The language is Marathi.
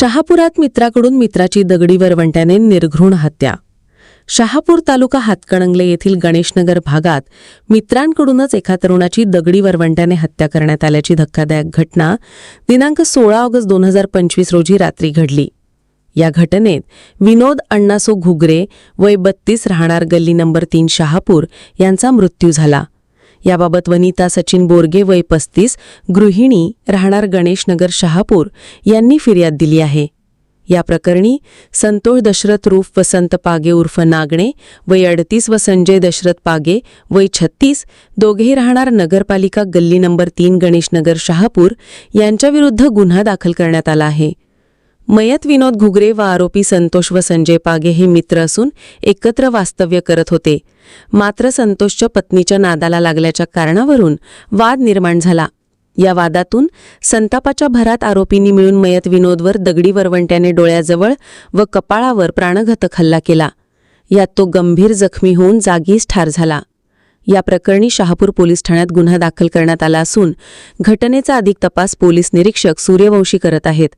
शहापुरात मित्राकडून मित्राची दगडी वरवंट्याने निर्घृण हत्या. शहापूर तालुका हातकणंगले येथील गणेशनगर भागात मित्रांकडूनच एका तरुणाची दगडी वरवंट्याने हत्या करण्यात आल्याची धक्कादायक घटना दिनांक सोळा ऑगस्ट दोन हजार पंचवीस रोजी रात्री घडली. या घटनेत विनोद अण्णासो घुगरे वय बत्तीस राहणार गल्ली नंबर तीन शहापूर यांचा मृत्यू झाला. याबाबत वनिता सचिन बोरगे वय पस्तीस गृहिणी राहणार गणेशनगर शहापूर यांनी फिर्याद दिली आहे. या प्रकरणी संतोष दशरथ रूफ वसंत पागे उर्फ नागणे वय अडतीस व संजय दशरथ पागे वय छत्तीस दोघेही राहणार नगरपालिका गल्ली नंबर तीन गणेशनगर शहापूर यांच्याविरुद्ध गुन्हा दाखल करण्यात आला आहे. मयत विनोद घुगरे व आरोपी संतोष व संजय पागे हे मित्र असून एकत्र वास्तव्य करत होते. मात्र संतोषच्या पत्नीच्या नादाला लागल्याच्या कारणावरून वाद निर्माण झाला. या वादातून संतापाच्या भरात आरोपींनी मिळून मयत विनोदवर दगडी वरवंट्याने डोळ्याजवळ व कपाळावर प्राणघातक हल्ला केला. यात तो गंभीर जखमी होऊन जागीच ठार झाला. या प्रकरणी शहापूर पोलीस ठाण्यात गुन्हा दाखल करण्यात आला असून घटनेचा अधिक तपास पोलीस निरीक्षक सूर्यवंशी करत आहेत.